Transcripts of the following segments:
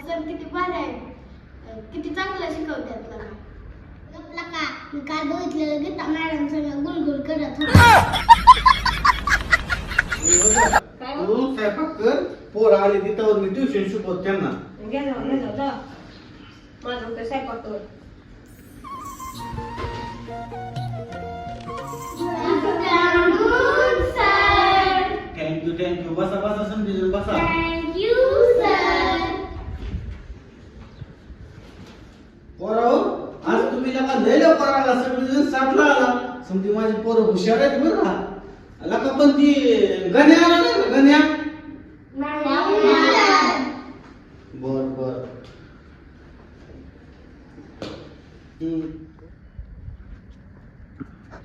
Sir किती भारी आहे अं, किती चांगलं शिकवतात मला गपला का मी काल बघितलेलं गीता मॅडम सगळं गुलगुल करत होते तू स्वयंपाक कर पोर आली तिथं मी ट्युशन शिकवत त्यांना. माझं स्वयंपाक कर. थँक्यू बसा बसा समजून बसा थँक्यू सर पोराव आज तुम्ही लका लय लवकर आला सगळेजण साठला आला. समजी माझी पोरं हुशार आहेत बरं का? लका पण ती गण्या आला गण्या. बर बर.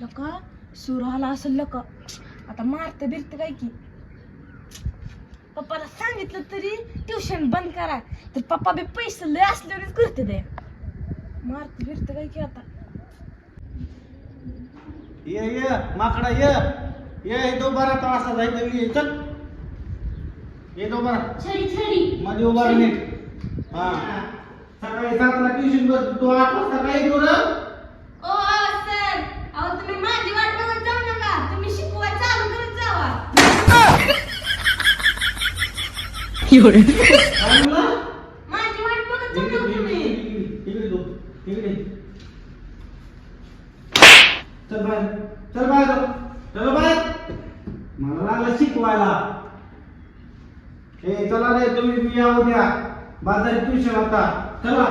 लका सूर आला असेल लका. आता मारते बिरते काय की? पप्पाला सांगितलं तरी ट्युशन बंद करा. तर पप्पा बी पैसे लय असल्यावरच करते ते. मारते बिरते काय की आता. ये ये माकडा ये. ये येतो बरा तासा जायचं ये चल. येतो बरा छडी छडी. मध्ये उभा राहा नीट. हा. सकाळी सातला ट्युशन बस तू आठ वाजता काय येतो ना ओ सर अहो तुम्ही माझी वाट बघत जाऊ नका तुम्ही शिकवाय चालू करत जावा काय म्हणला? माझी वाट बघत जाऊ इकडे, नका इकडे, तुम्ही इकडे, इकडे तू, इकडे. चल बाहेर चल बाहेर चल बाहेर मला शिकवायला हे चला रे तुम्ही या उद्या बाजारी ट्युशन होता चला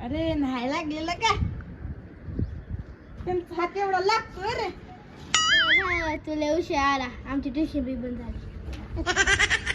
अरे नाही लागलेलं का त्यांचा हात एवढा लागतोय रे. तुला उशीर आला. आमची ट्युशन बी बंद झाली.